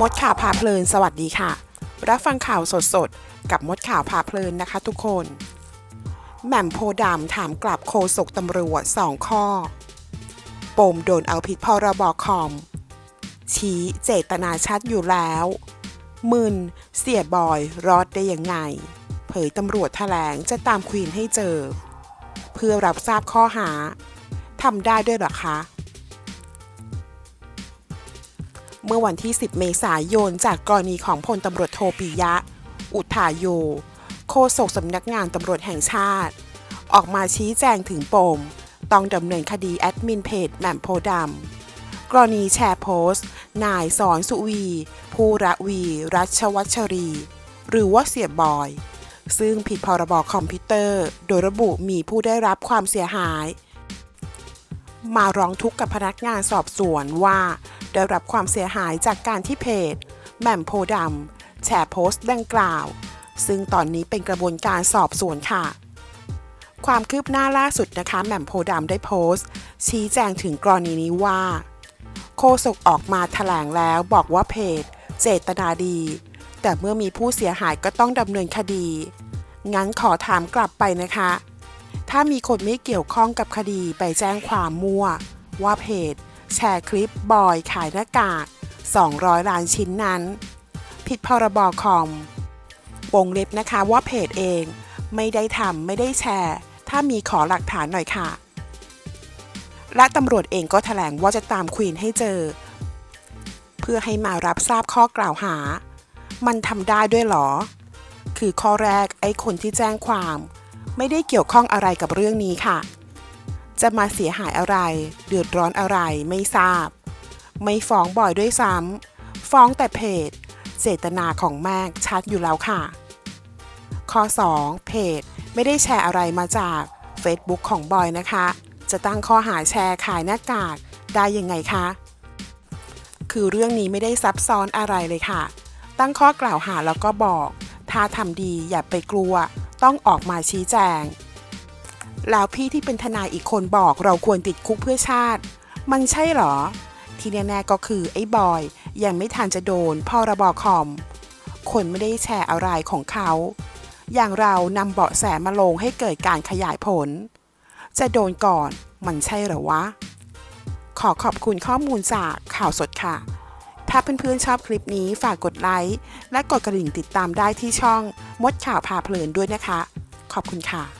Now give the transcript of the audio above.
มดข่าวพาเพลิน สวัสดีค่ะ รับฟังข่าวสดๆ กับมดข่าวพาเพลินนะคะทุกคน แหม่มโพดำถามกลับโคศกตำรวจสองข้อ ปมโดนเอาผิดพรบคอม ชี้เจตนาชัดอยู่แล้ว มึนเสียบอยรอดได้ยังไง เผยตำรวจแถลงจะตามควีนให้เจอ เพื่อรับทราบข้อหาทำได้ด้วยหรอคะ เมื่อวันที่ 10 เมษายน จากกรณีของพลตำรวจโทปิยะ อุทาโย โฆษกสำนักงานตำรวจแห่งชาติ ออกมาชี้แจงถึงปม ต้องดำเนินคดีแอดมินเพจแหม่มโพดำ กรณีแชร์โพสต์ นายสอนสุวีผู้ระวี รัชวัชรี หรือว่าเสียบอย ซึ่งผิดพรบคอมพิวเตอร์ โดยระบุมีผู้ได้รับความเสียหาย มาร้องทุกข์กับพนักงานสอบสวนว่า ได้รับความเสียหายจากการที่เพจแหม่มโพดำแชร์โพสต์ดังกล่าว ซึ่งตอนนี้เป็นกระบวนการสอบสวนค่ะ ความคืบหน้าล่าสุดนะคะแหม่มโพดำได้โพสต์ ชี้แจงถึงกรณีนี้ว่าโฆษกออกมาแถลงแล้วบอกว่าเพจ เจตนาดี แต่เมื่อมีผู้เสียหายก็ต้องดำเนินคดี งั้นขอถามกลับไปนะคะ ถ้ามีคนไม่เกี่ยวข้องกับคดีไปแจ้งความมั่วว่าเพจ แชร์คลิปบอยขายหน้ากาก 200 ล้านชิ้นนั้น ผิดพรบคอม วงเล็บนะคะว่าเพจเอง ไม่ได้ทำไม่ได้แชร์ ถ้ามีขอหลักฐานหน่อยค่ะ และตำรวจเองก็แถลงว่าจะตามควีนให้เจอ เพื่อให้มารับทราบข้อกล่าวหา มันทำได้ด้วยเหรอ คือข้อแรกไอ้คนที่แจ้งความ ไม่ได้เกี่ยวข้องอะไรกับเรื่องนี้ค่ะ จะมาเสียหายอะไร เดือดร้อนอะไรไม่ทราบ ไม่ฟ้องบ่อยด้วยซ้ำฟ้องแต่เพจ เจตนาของแม่ชัดอยู่แล้วค่ะ ข้อ 2 เพจไม่ได้แชร์อะไรมาจาก Facebook ของบอยนะคะ จะตั้งข้อหาแชร์ขายหน้ากากได้ยังไงคะ คือเรื่องนี้ไม่ได้ซับซ้อนอะไรเลยค่ะ ตั้งข้อกล่าวหาแล้วก็บอก ถ้าทำดีอย่าไปกลัว ต้องออกมาชี้แจง แล้วพี่ที่เป็นทนายอีกคนบอกเราควรติดคุกเพื่อชาติ มันใช่เหรอ ที่แน่ๆก็คือไอ้บอย ยังไม่ทันจะโดนพอระบอคอม คนไม่ได้แชร์อะไรของเขา อย่างเรานำเบาะแสมาลงให้เกิดการขยายผล จะโดนก่อนมันใช่เหรอวะ ขอขอบคุณข้อมูลจากข่าวสดค่ะ ถ้าเพื่อนๆชอบคลิปนี้ฝากกดไลค์และกดกระดิ่งติดตามได้ที่ช่องมดข่าวพาเพลินด้วยนะคะ ขอบคุณค่ะ